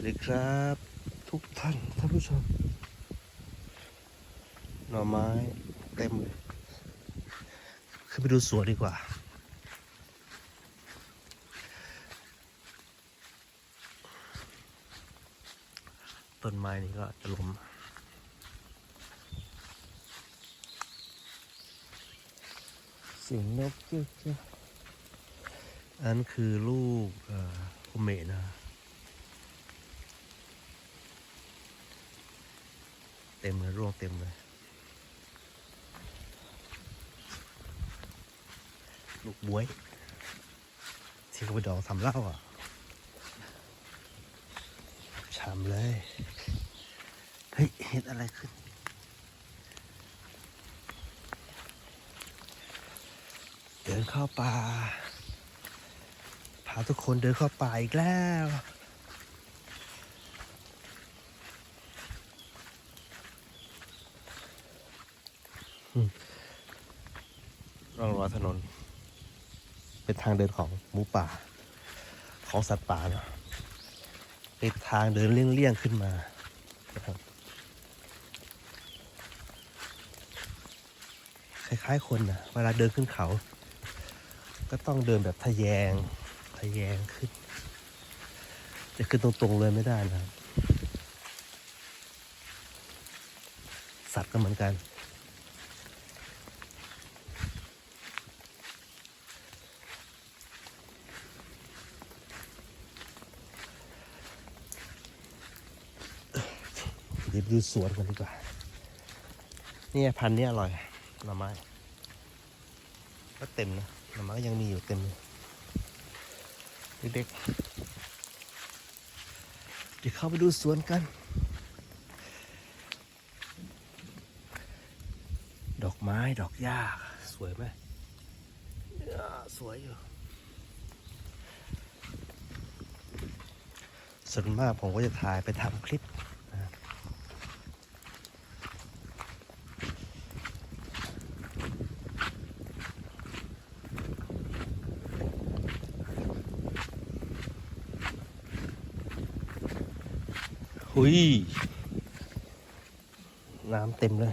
วัสดีครับ ทุกท่านท่านผู้ชม หน่อไม้เต็มเลยขึ้นไปดูสวนดีกว่า ต้นไม้นี่ก็จะล้มสียงนกเจ๊กๆอันคือลูกเอ่อโคเมนะ เต็มเลยร่วงเต็มเลย ลูกบวย ที่เขาไปดองทำเหล้าอะชามเลย เฮ้ย เห็นอะไรขึ้น เดินเข้าป่า พาทุกคนเดินเข้าป่าอีกแล้ว ร่องรอยถนน เป็นทางเดินของหมูป่า ของสัตว์ป่าเนาะเป็นทางเดินเลี่ยงๆขึ้นมานะครับคล้ายๆคนนะเวลาเดินขึ้นเขา ก็ต้องเดินแบบทะแยงทะแยงขึ้น จะขึ้นตรงๆเลยไม่ได้นะสัตว์ก็เหมือนกัน ดี๋ยวไปดูสวนกันดีกว่าเนี่ยพันนี้อร่อยหน่อไม้ก็เต็มนะหน่อไม้ก็ยังมีอยู่เต็มเลยเด็กๆเดี๋ยวเข้าไปดูสวนกัน ดอกไม้ดอกหญ้าสวยไหมสวยอยู่ส่วนมากผมก็จะถ่ายไปทำคลิป หุยน้ำเต็มเลย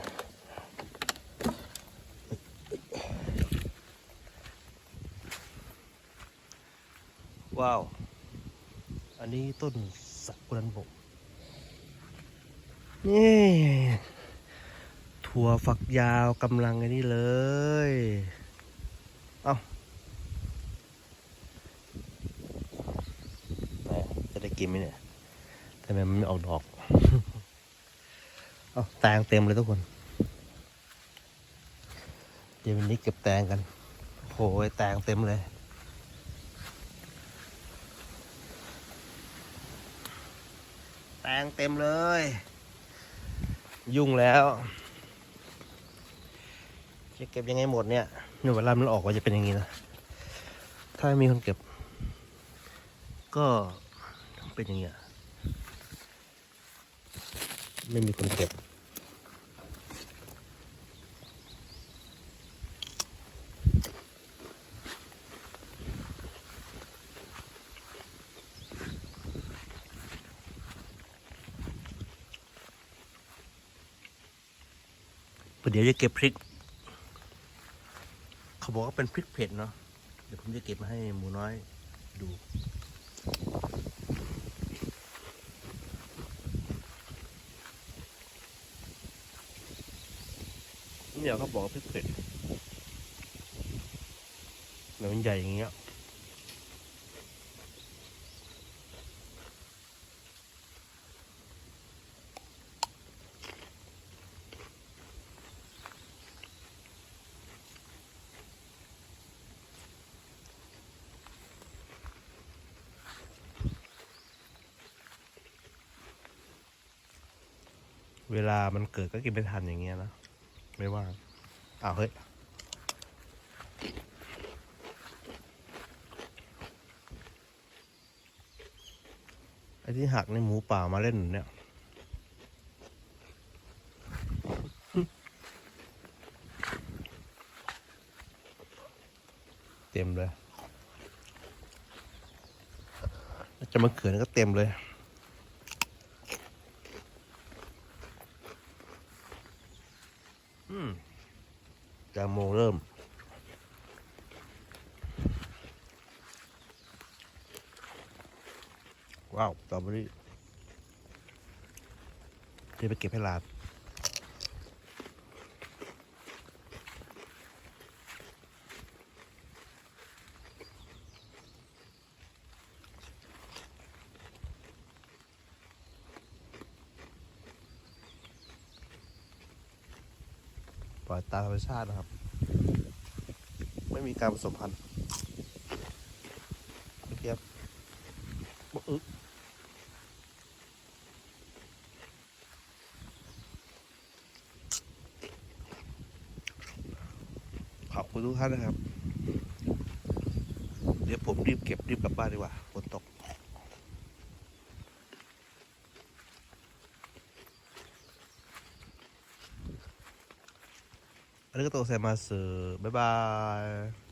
ว้าว อันนี้ต้นสักกุรันบก นี่ถั่วฝักยาวกำลังอันนี้เลย เอา้าจะได้กินไหมเนี่ย ทำไมมันไม่ออกดอก เอาแตงเต็มเลยทุกคน เดี๋ยววันนี้เก็บแตงกันโหยแตงเต็มเลยแตงเต็มเลย ยุ่งแล้วจะเก็บยังไงหมดเนี่ยเนี่เวลามันออกมาจะเป็นอย่างนี้นะถ้าม่มีคนเก็บ ก็เป็นอย่างเงี้ย ไม่มีคนเก็บ เดี๋ยวจะเก็บพริก เขาบอกว่าเป็นพริกเผ็ดเนาะ เดี๋ยวผมจะเก็บมาให้หมูน้อยดู เนี่ยเขาบอกว่าพริกเผ็ดแล้วมันใหญ่อย่างเงี้ยเวลามันเกิดก็กินไม่ทันอย่างเงี้ยนะ ไม่ว่างอ้าวเฮ้ยไอ้ที่หักในหมูป่ามาเล่นเนี่ยเต็มเลย จะมาเขือนก็เต็มเลย จามโมงเริ่ม ว้าวตอเบอรี่เดี๋ยวไปเก็บให้หลาด อยตามธรรมชาตินะครับ ไม่มีการผสมพันธุ์เคครับบอึขอบคุณทุกท่านนะครับ เดี๋ยวผมรีบเก็บรีบกลับบ้านดีกว่า ありがとうございます。バイバーイ。